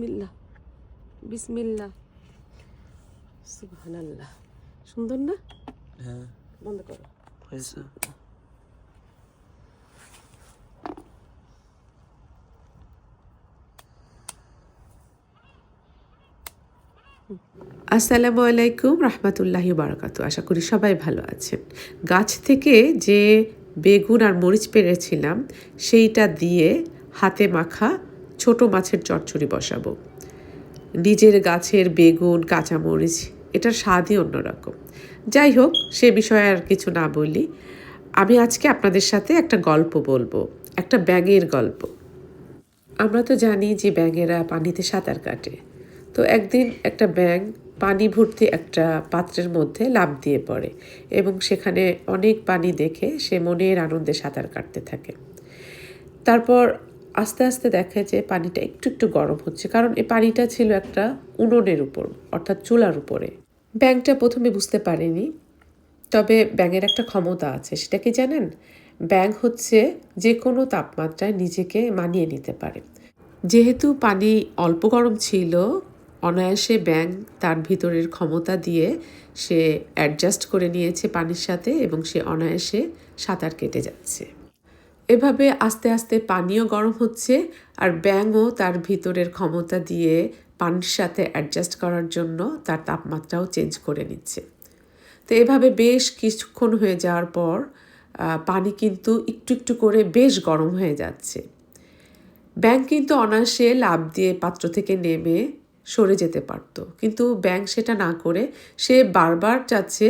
বিসমিল্লা বিসমিল্লা সুবহানাল্লাহ। সুন্দর না? হ্যাঁ। বন্ধ করো। হয়েছে। আসসালামু আলাইকুম রহমতুল্লাহি বারাকাতু আশা করি সবাই ভালো আছেন। গাছ থেকে যে বেগুন আর মরিচ পেরেছিলাম সেইটা দিয়ে হাতে মাখা ছোট মাছের চচ্চড়ি বসাবো। নিজের গাছের বেগুন, কাঁচামরিচ, এটার স্বাদই অন্যরকম। যাই হোক, সে বিষয়ে আর কিছু না বলি। আমি আজকে আপনাদের সাথে একটা গল্প বলব, একটা ব্যাঙের গল্প। আমরা তো জানি যে ব্যাঙেরা পানিতে সাঁতার কাটে। তো একদিন একটা ব্যাঙ পানি ভর্তি একটা পাত্রের মধ্যে লাফ দিয়ে পড়ে এবং সেখানে অনেক পানি দেখে সে মনের আনন্দে সাঁতার কাটতে থাকে। তারপর আস্তে আস্তে দেখে যে পানিটা একটু একটু গরম হচ্ছে। কারণ এই পানিটা ছিল একটা উনুনের উপর, অর্থাৎ চুলার উপরে। ব্যাঙটা প্রথমে বুঝতে পারেনি, তবে ব্যাঙের একটা ক্ষমতা আছে। সেটা কি জানেন? ব্যাঙ হচ্ছে যে কোনো তাপমাত্রায় নিজেকে মানিয়ে নিতে পারে। যেহেতু পানি অল্প গরম ছিল, অনায়াসে ব্যাঙ তার ভিতরের ক্ষমতা দিয়ে সে অ্যাডজাস্ট করে নিয়েছে পানির সাথে এবং সে অনায়াসে সাঁতার কেটে যাচ্ছে। এভাবে আস্তে আস্তে পানিও গরম হচ্ছে আর ব্যাঙও তার ভিতরের ক্ষমতা দিয়ে পানির সাথে অ্যাডজাস্ট করার জন্য তার তাপমাত্রাও চেঞ্জ করে নিচ্ছে। তো এভাবে বেশ কিছুক্ষণ হয়ে যাওয়ার পর পানি কিন্তু একটু একটু করে বেশ গরম হয়ে যাচ্ছে। ব্যাংক কিন্তু অনায়াসে লাভ দিয়ে পাত্র থেকে নেমে সরে যেতে পারত। কিন্তু ব্যাংক সেটা না করে সে বারবার চাচ্ছে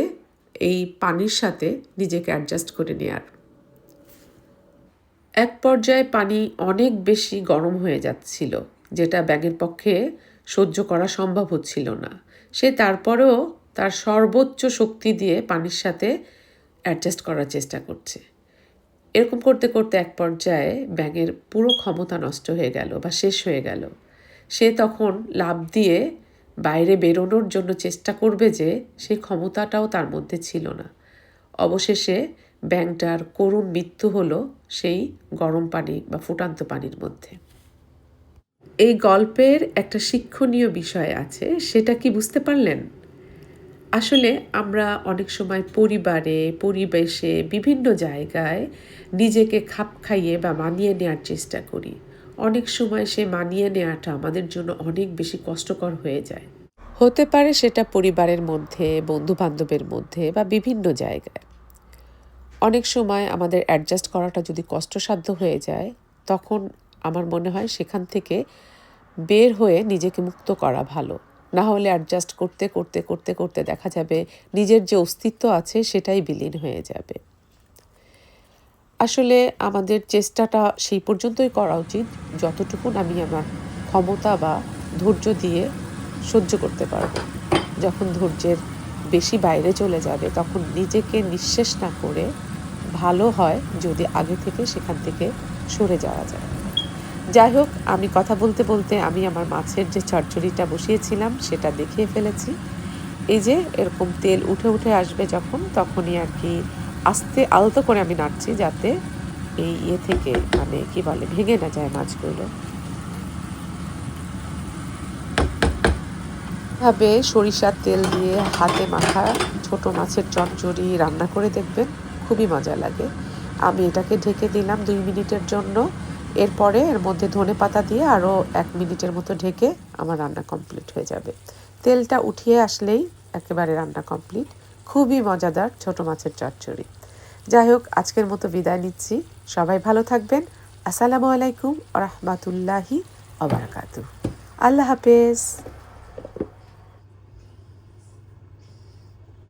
এই পানির সাথে নিজেকে অ্যাডজাস্ট করে নেয়ার। এক পর্যায়ে পানি অনেক বেশি গরম হয়ে যাচ্ছিল, যেটা ব্যাগের পক্ষে সহ্য করা সম্ভব হচ্ছিল না। সে তারপরেও তার সর্বোচ্চ শক্তি দিয়ে পানির সাথে অ্যাডজাস্ট করার চেষ্টা করছে। এরকম করতে করতে এক পর্যায়ে ব্যাঙের পুরো ক্ষমতা নষ্ট হয়ে গেল বা শেষ হয়ে গেল। সে তখন লাভ দিয়ে বাইরে বেরোনোর জন্য চেষ্টা করবে যে সেই ক্ষমতাটাও তার মধ্যে ছিল না। অবশেষে ব্যাংটার করুণ মৃত্যু হলো সেই গরম পানি বা ফুটান্ত পানির মধ্যে। এই গল্পের একটা শিক্ষণীয় বিষয় আছে, সেটা কি বুঝতে পারলেন? আসলে আমরা অনেক সময় পরিবারে, পরিবেশে, বিভিন্ন জায়গায় নিজেকে খাপ খাইয়ে বা মানিয়ে নেওয়ার চেষ্টা করি। অনেক সময় সে মানিয়ে নেওয়াটা আমাদের জন্য অনেক বেশি কষ্টকর হয়ে যায়। হতে পারে সেটা পরিবারের মধ্যে বন্ধু বান্ধবের মধ্যে বা বিভিন্ন জায়গায়। অনেক সময় আমাদের অ্যাডজাস্ট করাটা যদি কষ্টসাধ্য হয়ে যায়, তখন আমার মনে হয় সেখান থেকে বের হয়ে নিজেকে মুক্ত করা ভালো। না হলে অ্যাডজাস্ট করতে করতে করতে করতে দেখা যাবে নিজের যে অস্তিত্ব আছে সেটাই বিলীন হয়ে যাবে। আসলে আমাদের চেষ্টাটা সেই পর্যন্তই করা উচিত। যতটুকুন আমি আমার ক্ষমতা বা ধৈর্য দিয়ে সহ্য করতে পারব। যখন ধৈর্যের বেশি বাইরে চলে যাবে, তখন নিজেকে নিঃশেষ না করে ভালো হয় যদি আগে থেকে সেখান থেকে সরে যাওয়া যায়। যাই হোক, আমি কথা বলতে বলতে আমি আমার মাছের যে চচ্চড়িটা বসিয়েছিলাম, সেটা দেখিয়ে ফেলেছি। এই যে এরকম তেল উঠে উঠে আসবে যখন, তখনই আর কি আস্তে আলতো করে আমি নাড়ছি যাতে এই ইয়ে থেকে মানে কি বলে, ভেঙে না যায় মাছগুলো। ভাবে সরিষার তেল দিয়ে হাতে মাখা ছোট মাছের চচ্চড়ি রান্না করে দেখবেন। খুবই মজা লাগে। আমি এটাকে ঢেকে দিলাম দুই মিনিটের জন্য। এরপরে এর মধ্যে ধনে পাতা দিয়ে আরও এক মিনিটের মতো ঢেকে আমার রান্না কমপ্লিট হয়ে যাবে। তেলটা উঠিয়ে আসলেই একেবারে রান্না কমপ্লিট খুবই মজাদার ছোট মাছের চচ্চড়ি। যাই হোক, আজকের মতো বিদায় নিচ্ছি। সবাই ভালো থাকবেন। আসসালামু আলাইকুম রহমতুল্লাহি আবরকাতু আল্লাহ হাফেজ।